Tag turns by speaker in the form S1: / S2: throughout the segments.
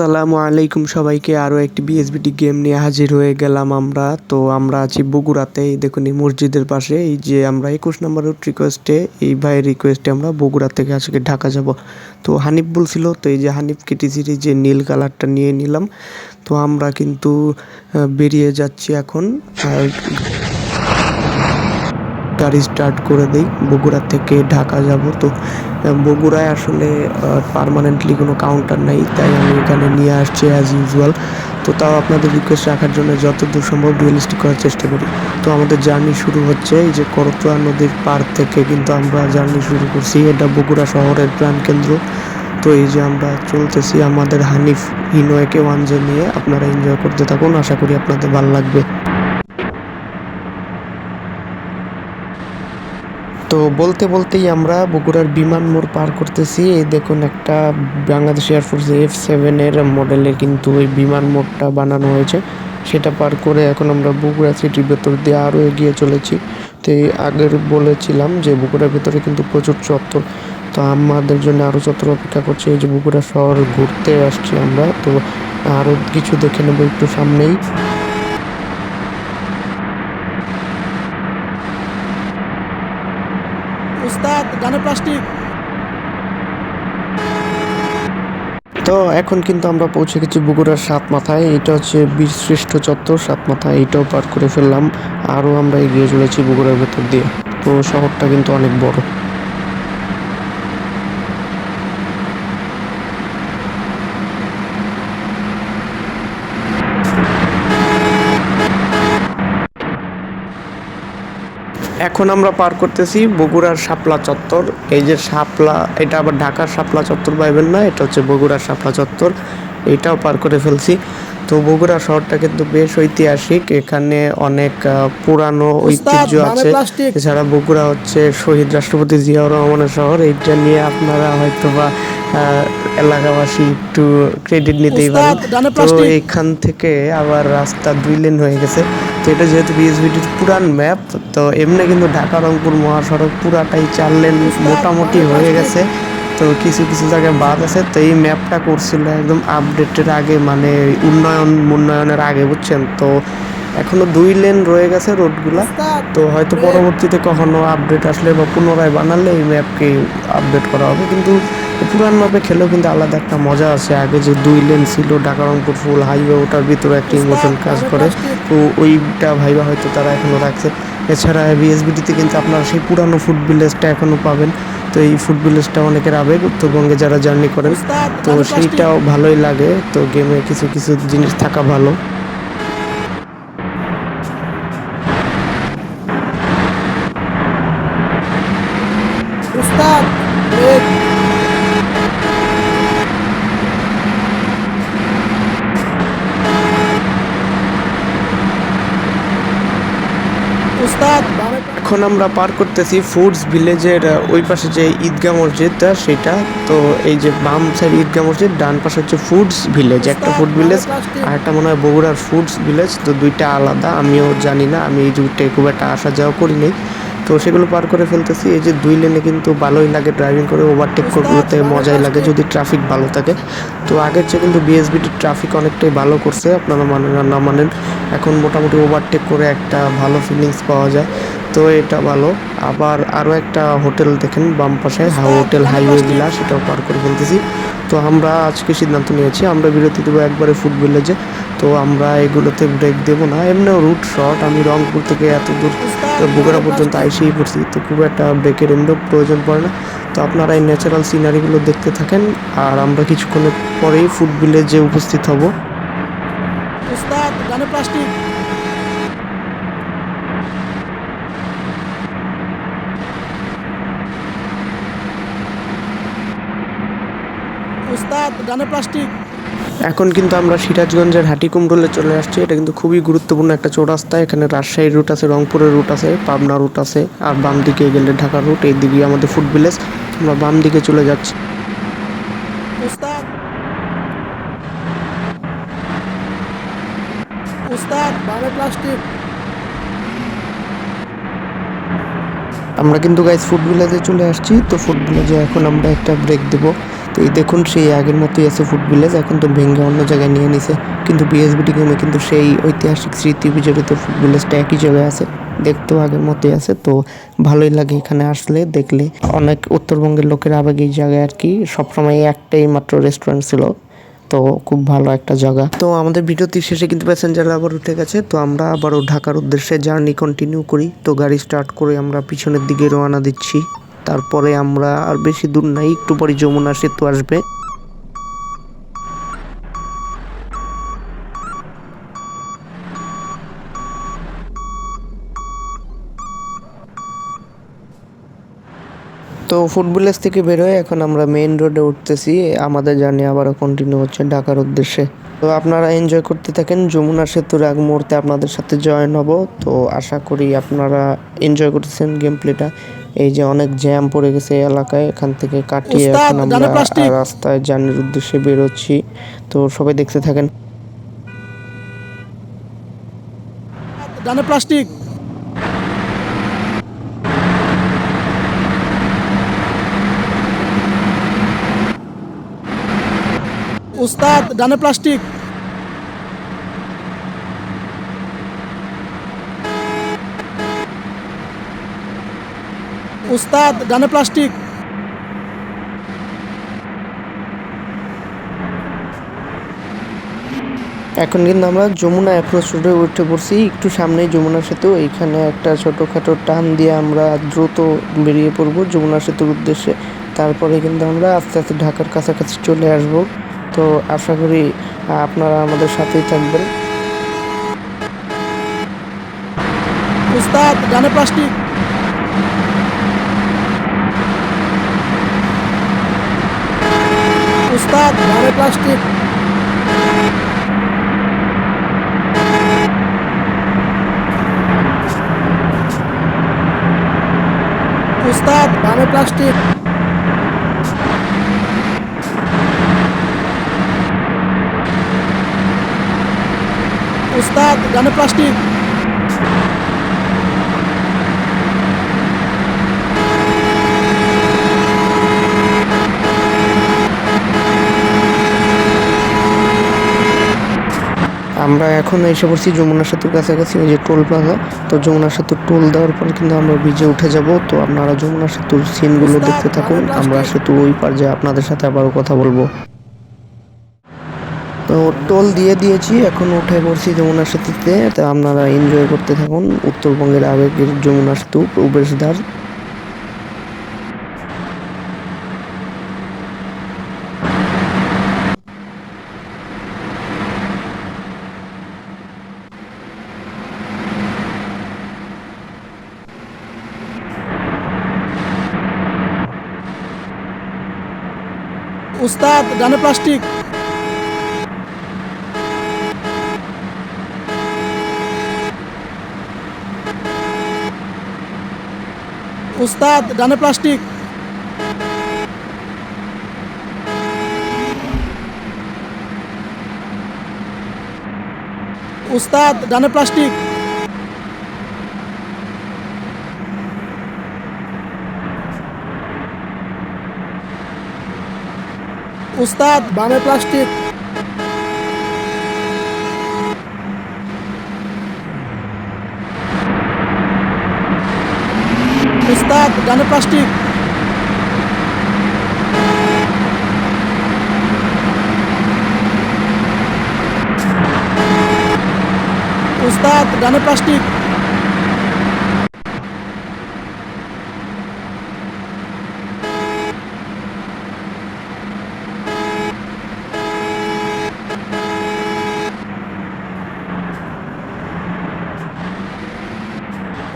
S1: আসসালামু আলাইকুম সবাইকে, আরও একটি বিএসবিটি গেম নিয়ে হাজির হয়ে গেলাম আমরা। তো আমরা আছি বগুড়াতে, এই দেখুন এই মসজিদের পাশে, এই যে আমরা একুশ নম্বর রিকোয়েস্টে এই ভাইয়ের রিকোয়েস্টে আমরা বগুড়া থেকে আজকে ঢাকা যাব। তো হানিফ বলছিল, তো এই যে হানিফ কেটিসির যে নীল কালারটা নিয়ে নিলাম। তো আমরা কিন্তু বেরিয়ে যাচ্ছি এখন। আর গাড়ি স্টার্ট করে দেই। বগুড়া থেকে ঢাকা যাব তো। বগুড়ায় আসলে পার্মানেন্টলি কোনো কাউন্টার নাই, তাই আমি এখানে নিয়ে আসছি অ্যাজ ইউজুয়াল তো তাও আপনাদের রিকোয়েস্ট রাখার জন্য যতদূর সম্ভব রিয়েলিস্টিক করার চেষ্টা করি। তো আমাদের জার্নি শুরু হচ্ছে এই যে করতোয়া নদীর পার থেকে, কিন্তু আমরা জার্নি শুরু করছি এটা বগুড়া শহরের প্রাণকেন্দ্র তো এই যে আমরা চলতেছি আমাদের হানিফ, হিনোয়েকে ওয়ানজে নিয়ে। আপনারা এনজয় করতে থাকুন, আশা করি আপনাদের ভালো লাগবে। তো বলতে বলতেই আমরা বগুড়ার বিমান মোড় পার করতেছি। এই দেখুন একটা বাংলাদেশ এয়ারফোর্স এফ সেভেনের মডেলে কিন্তু ওই বিমান মোড়টা বানানো হয়েছে। সেটা পার করে এখন আমরা বগুড়া সিটির ভেতর দিয়ে আরও এগিয়ে চলেছি। তো আগের বলেছিলাম যে বগুড়ার ভেতরে কিন্তু প্রচুর চত্বর। তো আমাদের জন্য আরও চত্বর অপেক্ষা করছে। এই যে বগুড়া শহর ঘুরতে আসছি আমরা। তো আরও কিছু দেখে নেব একটু সামনেই।
S2: উস্তাদ গানে প্লাস্টিক
S1: তো এখন কিন্তু আমরা পৌঁছে গেছি বগুড়ার সাত মাথায়। এটা হচ্ছে বীরশ্রেষ্ঠ চত্বর, সাত মাথায়। এটাও পার করে ফেললাম। আরও আমরা এগিয়ে চলেছি বগুড়ার ভেতর দিয়ে। তো শহরটা কিন্তু অনেক বড়। এখন আমরা পার করতেছি বগুড়ার শাপলা চত্বর। এই যে শাপলা, এটা আবার ঢাকার শাপলা চত্বর পাইবেন না, এটা হচ্ছে বগুড়ার শাপলা চত্বর। এটাও পার করে ফেলছি। তো বগুড়া শহরটা কিন্তু বেশ ঐতিহাসিক। এখানে অনেক পুরানো ঐতিহ্য আছে। এছাড়া বগুড়া হচ্ছে শহীদ রাষ্ট্রপতি জিয়াউর রহমানের শহর। এইটা নিয়ে আপনারা হয়তো বা এলাকাবাসী একটু ক্রেডিট নিতেই পারেন। তো এখান থেকে আবার রাস্তা দুই লেন হয়ে গেছে। তো এটা যেহেতু বিএসবিটির পুরান ম্যাপ তো এমনি কিন্তু ঢাকা রংপুর মহাসড়ক পুরাটাই চার লেন মোটামুটি হয়ে গেছে। তো কিছু কিছু জায়গায় বাদ আছে তো এই ম্যাপটা করছিল একদম আপডেটের আগে মানে উন্নয়ন উন্নয়নের আগে বুঝছেন? তো এখনও দুই লেন রয়ে গেছে রোডগুলা তো হয়তো পরবর্তীতে কখনো আপডেট আসলে বা পুনরায় বানালে এই ম্যাপকে আপডেট করা হবে। কিন্তু পুরান ম্যাপে খেলেও কিন্তু আলাদা একটা মজা আছে। আগে যে দুই লেন ছিল ঢাকা রংপুর ফুল হাইওয়ে ওটার ভিতরে একটা ইমোশন কাজ করে। তো ওইটা ভাইবা হয়তো তারা এখনও রাখছে। এছাড়া বিএসবিটিতে কিন্তু আপনারা সেই পুরানো ফুড ভিলেজটা এখনও পাবেন। তো এই ফুড ভিলেজটা অনেকের আবেগ উত্তরবঙ্গে যারা জার্নি করেন তো সেইটাও ভালোই লাগে। তো গেমে কিছু কিছু জিনিস থাকা ভালো
S2: উস্তাদ ব্রেক উস্তাদ বামে
S1: এখন আমরা পার করতেছি ফুডস ভিলেজের ওই পাশে যে ঈদগাহ মসজিদটা সেটা। তো এই যে বাম সাইড ঈদগাহ মসজিদ ডান পাশে হচ্ছে ফুডস ভিলেজ একটা ফুড ভিলেজ আর একটা মনে হয় বগুড়ার ফুডস ভিলেজ তো দুইটা আলাদা আমিও জানি না আমি এই দুইটাই খুব একটা আসা যাওয়া করি করিনি তো সেগুলো পার করে ফেলতেছি এই যে দুই লেনে কিন্তু ভালোই লাগে ড্রাইভিং করে ওভারটেক করতে মজাই লাগে যদি ট্রাফিক ভালো থাকে। তো আগের চেয়ে কিন্তু বিএসবিটির ট্রাফিক অনেকটাই ভালো করছে আপনারা মানেন আর না মানেন এখন মোটামুটি ওভারটেক করে একটা ভালো ফিলিংস পাওয়া যায়। তো এটা ভালো। আবার আরও একটা হোটেল দেখেন, বাম পাশে হোটেল হাইওয়ে ভিলা, সেটাও পার করে ফেলতেছি। তো আমরা আজকে সিদ্ধান্ত নিয়েছি, আমরা বিরতি দেবো একবারে ফুড ভিলেজে। তো আমরা এগুলোতে ব্রেক দেবো না। এমনিও রুট শর্ট আমি রংপুর থেকে এত দূর বগুড়া পর্যন্ত আইসেই পড়ছি, তো খুব একটা ব্রেকের এমনিও প্রয়োজন পড়ে না। তো আপনারা এই ন্যাচারাল সিনারিগুলো দেখতে থাকেন, আর আমরা কিছুক্ষণের পরেই ফুড ভিলেজে উপস্থিত হব।
S2: প্লাস্টিক উস্তাদ গানে প্লাস্টিক
S1: এখন কিন্তু আমরা সিরাজগঞ্জের হাটিকুমরুলে চলে আসছি। এটা কিন্তু খুবই গুরুত্বপূর্ণ একটা চৌরাস্তা। এখানে রাজশাহীর রুট আছে রংপুরের রুট আছে পাবনা রুট আছে আর বাম দিকে গেলে ঢাকার রুট এই দিকে আমাদের ফুড ভিলেজ আমরা বাম দিকে চলে যাচ্ছি।
S2: উস্তাদ। উস্তাদ বামে প্লাস্টিক
S1: আমরা কিন্তু গাইজ ফুড ভিলেজে চলে আসছি। তো ফুড ভিলেজে এখন আমরা একটা ব্রেক দেব। তো এই দেখুন, সেই আগের মতোই আছে ফুড ভিলেজ এখন তো ভেঙে অন্য জায়গায় নিয়ে নিছে। কিন্তু বিএসবিটি গেমে কিন্তু সেই ঐতিহাসিক স্মৃতি বিজড়িত ফুড ভিলেজটা একই জায়গায় আছে। দেখতেও আগের মতোই আছে, তো ভালোই লাগে এখানে আসলে, দেখলে। অনেক উত্তরবঙ্গের লোকের আবেগ জায়গায় আর কি, সবসময় একটাই মাত্র রেস্টুরেন্ট ছিল। তো খুব ভালো একটা জায়গা। তো আমাদের ভিডিওটি শেষে কিন্তু প্যাসেঞ্জার আবার উঠে গেছে, তো আমরা আবারও ঢাকার উদ্দেশ্যে জার্নি কন্টিনিউ করি। তো গাড়ি স্টার্ট করে আমরা পিছনের দিকে রওনা দিচ্ছি। তারপরে আমরা আর বেশি দূর নাই, একটু পরে যমুনা সেতু আসবে। তো ফুড থেকে বেরোয় এখন আমরা মেইন রোডে উঠতেছি। আমাদের জার্নি আবারও কন্টিনিউ হচ্ছে ঢাকার উদ্দেশ্যে। তো আপনারা এনজয় করতে থাকেন যমুনা সেতুর আগ মুহূর্তে আপনাদের সাথে জয়েন হব। তো আশা করি আপনারা এনজয় করতেছেন গেম প্লেটা এই যে অনেক জ্যাম পড়ে গেছে এই এলাকায় এখান থেকে কাটিয়ে এখন আমরা রাস্তায় জার্নির উদ্দেশ্যে বেরোচ্ছি। তো সবাই দেখতে থাকেন।
S2: ডানে প্লাস্টিক উস্তাদ ডানে প্লাস্টিক উস্তাদ ডানে প্লাস্টিক
S1: এখন কিন্তু আমরা যমুনা অ্যাপ্রোচ রোডে উঠে পড়ছি। একটু সামনেই যমুনা সেতু এইখানে একটা ছোটোখাটো টান দিয়ে আমরা দ্রুত বেরিয়ে পড়ব যমুনা সেতুর উদ্দেশ্যে। তারপরে কিন্তু আমরা আস্তে আস্তে ঢাকার কাছাকাছি চলে আসব। তো আশা করি আপনারা আমাদের সাথেই থাকবেন।
S2: উস্তাদ ডানে প্লাস্টিক উস্তাদ ডানে প্লাস্টিক উস্তাদ বামে প্লাস্টিক উস্তাদ ডানে প্লাস্টিক
S1: আমরা এখন এসে পড়ছি যমুনা সেতুর কাছাকাছি ওই যে টোল প্লাজা। তো যমুনা সেতুর টোল দেওয়ার পর কিন্তু আমরা ব্রিজে উঠে যাব। তো আপনারা যমুনা সেতুর সিনগুলো দেখতে থাকুন। আমরা সেতু ওই পার যে আপনাদের সাথে আবারও কথা বলব। তো টোল দিয়ে দিয়েছি এখন উঠে পড়ছি যমুনা সেতুতে। তো আপনারা এনজয় করতে থাকুন। উত্তরবঙ্গের আবেগের যমুনা সেতু প্রবেশদ্বার।
S2: উস্তাদ ডানে প্লাস্টিক উস্তাদ ডানে প্লাস্টিক উস্তাদ ডানে প্লাস্টিক উস্তাদ বামে প্লাস্টিক। উস্তাদ ডানে প্লাস্টিক। উস্তাদ ডানে প্লাস্টিক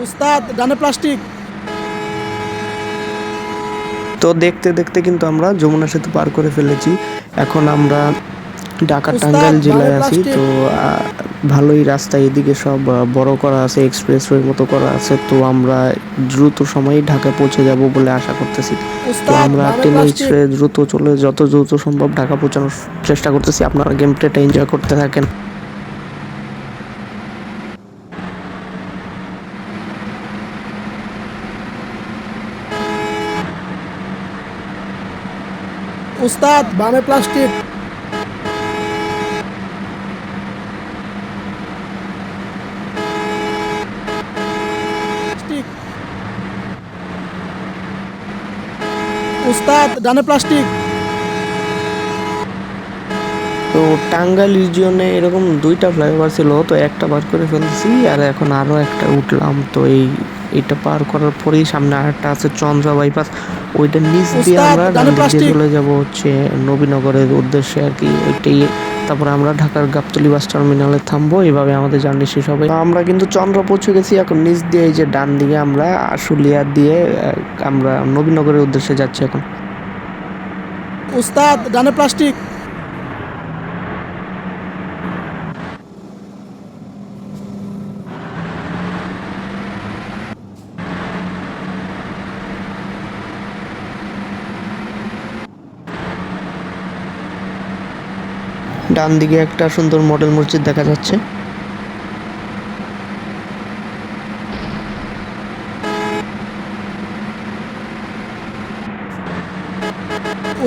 S2: উস্তাদ ডানে প্লাস্টিক।
S1: তো দেখতে দেখতে কিন্তু আমরা যমুনা সেতু পার করে ফেলেছি। এখন আমরা ঢাকা টাঙ্গাইল জেলায় আছি। তো ভালোই রাস্তা এদিকে সব বড় করা আছে এক্সপ্রেসওয়ের মতো করা আছে। তো আমরা দ্রুত সময়ে ঢাকায় পৌঁছে যাব বলে আশা করতেছি। তো আমরা টেনে দ্রুত চলে যত দ্রুত সম্ভব ঢাকা পৌঁছানোর চেষ্টা করতেছি। আপনারা গেমটা এনজয় করতে থাকেন।
S2: উস্তাদ, বামে প্লাস্টিক। উস্তাদ, ডানে প্লাস্টিক
S1: তো টাঙ্গাইল রিজিয়নে এরকম দুইটা ফ্লাইওভার ছিল, তো একটা বার করে ফেলছি, আর এখন আরও একটা উঠলাম, তো এই এটা পার করার পরেই সামনে আরেকটা আছে চন্দ্রা বাইপাস ওইটা নিচ দিয়ে আমরা। চলে যাব হচ্ছে নবীনগরের উদ্দেশ্যে আর কি ওইটাই। তারপরে আমরা ঢাকার গাবতলি বাস টার্মিনালে থামবো এভাবে আমাদের জার্নি শেষ হবে। আমরা কিন্তু চন্দ্রা পৌঁছে গেছি এখন নিচ দিয়ে এই যে ডান দিকে আমরা আশুলিয়া দিয়ে আমরা নবীনগরের উদ্দেশ্যে যাচ্ছি এখন।
S2: উস্তাদ ডানে প্লাস্টিক
S1: ডান দিকে একটা সুন্দর মডেল মসজিদ দেখা যাচ্ছে।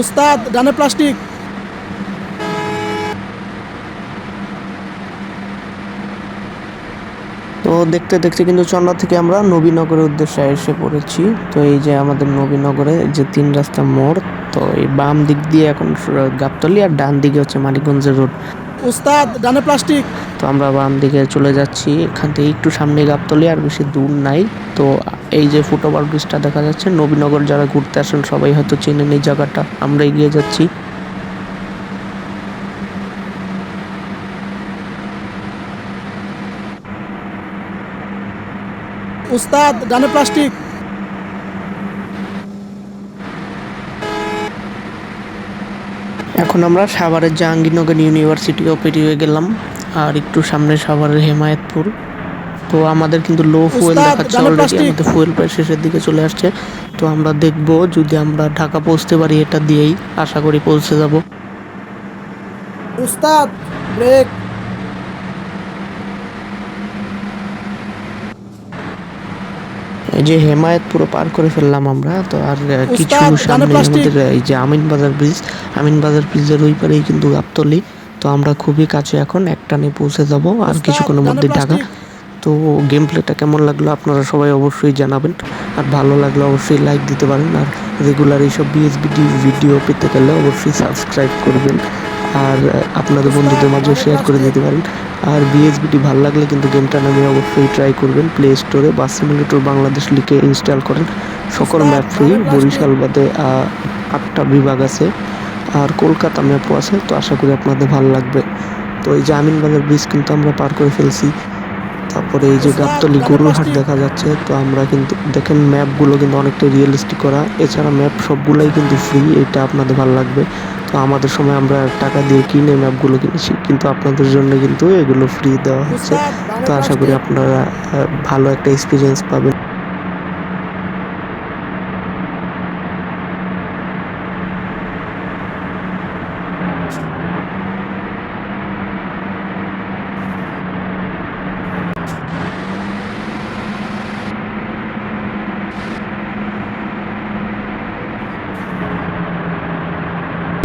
S2: উস্তাদ ডানে প্লাস্টিক।
S1: তো দেখতে দেখতে কিন্তু চন্দ্রা থেকে আমরা নবীনগরের উদ্দেশ্যে এসে পড়েছি। তো এই যে আমাদের নবীনগরে যে তিন রাস্তা মোড় তো এই বাম দিক দিয়ে এখন গাবতলি আর ডান দিকে হচ্ছে মানিকগঞ্জের রোড।
S2: উস্তাদ ডানে প্লাস্টিক।
S1: তো আমরা বাম দিকে চলে যাচ্ছি। এখান থেকে একটু সামনে গাবতলী আর বেশি দূর নাই। তো এই যে ফুটওভার ব্রিজটা দেখা যাচ্ছে নবীনগর যারা ঘুরতে আসেন সবাই হয়তো চেনেন এই জায়গাটা। আমরা এগিয়ে যাচ্ছি।
S2: উস্তাদ ডানে প্লাস্টিক
S1: এখন আমরা সাভারের জাহাঙ্গীরনগর ইউনিভার্সিটিও পেরিয়ে গেলাম আর একটু সামনে সাভারের হেমায়েতপুর। তো আমাদের কিন্তু লো ফুয়েল দেখাচ্ছে অলরেডি আমাদের ফুয়েল প্রায় শেষের দিকে চলে আসছে। তো আমরা দেখব যদি আমরা ঢাকা পৌঁছতে পারি এটা দিয়েই আশা করি পৌঁছে যাব।
S2: উস্তাদ ব্রেক
S1: যে হেমায়েত পুরো পার করে ফেললাম আমরা তো আর কিছু সামনে আমাদের এই যে আমিন বাজার ব্রিজ আমিন বাজার ব্রিজের ওই পারেই কিন্তু গাবতলি। তো আমরা খুবই কাছে এখন একটানে পৌঁছে যাব আর কিছুক্ষণের মধ্যে ঢাকা। তো গেম প্লেটা কেমন লাগল আপনারা সবাই অবশ্যই জানাবেন আর ভালো লাগলে অবশ্যই লাইক দিতে পারেন আর রেগুলার এইসব বিএসবিডি ভিডিও পেতে গেলে অবশ্যই সাবস্ক্রাইব করবেন। আর আপনাদের বন্ধুদের মাঝেও শেয়ার করে দিতে পারেন। আর বিএসবিটি ভালো লাগলে কিন্তু গেমটা নামে অবশ্যই ট্রাই করবেন। প্লে স্টোরে বাস সিমুলেটর বাংলাদেশ লিখে ইনস্টল করেন। সকল ম্যাপ ফ্রি বরিশাল বাদে আটটা বিভাগ আছে। আর কলকাতা ম্যাপও আছে। তো আশা করি আপনাদের ভালো লাগবে। তো এই জামিনবাজার ব্রিজ কিন্তু আমরা পার করে ফেলছি। তারপরে এই যে গাবতলি গরুর হাট দেখা যাচ্ছে, তো আমরা কিন্তু দেখেন ম্যাপগুলো কিন্তু অনেকটা রিয়েলিস্টিক করা। এছাড়া ম্যাপ সবগুলাই কিন্তু ফ্রি এটা আপনাদের ভালো লাগবে। তো আমাদের সময় আমরা টাকা দিয়ে কিনে ম্যাপগুলো কিনেছি, কিন্তু আপনাদের জন্য কিন্তু এগুলো ফ্রি দেওয়া হচ্ছে। তো আশা করি আপনারা ভালো একটা এক্সপিরিয়েন্স পাবেন।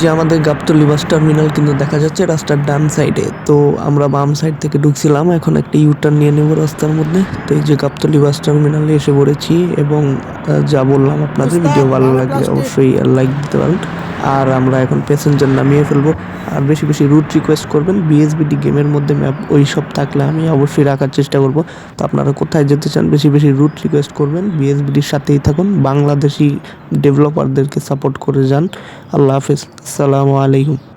S1: যে আমাদের গাবতলি বাস টার্মিনাল কিন্তু দেখা যাচ্ছে রাস্তার ডান সাইডে তো আমরা বাম সাইড থেকে ঢুকছিলাম এখন একটা ইউটার্ন নিয়ে নেব রাস্তার মধ্যে তো এই যে গাবতলি বাস টার্মিনালে এসে পড়েছি এবং যা বললাম আপনাদের ভিডিও ভালো
S2: লাগে
S1: লাগলে। অবশ্যই লাইক দিতে পারেন আর আমরা এখন প্যাসেঞ্জার নামিয়ে ফেলব। আর বেশি বেশি রুট রিকোয়েস্ট করবেন বিএসবিডি গেমের মধ্যে ম্যাপ ওই সব থাকলে আমি অবশ্যই রাখার চেষ্টা করব। তো আপনারা কোথায় যেতে চান, বেশি বেশি রুট রিকোয়েস্ট করবেন বিএসবিডির সাথেই থাকুন, বাংলাদেশি ডেভেলপারদেরকে সাপোর্ট করে যান। আল্লাহ হাফিজ, আসসালামু আলাইকুম।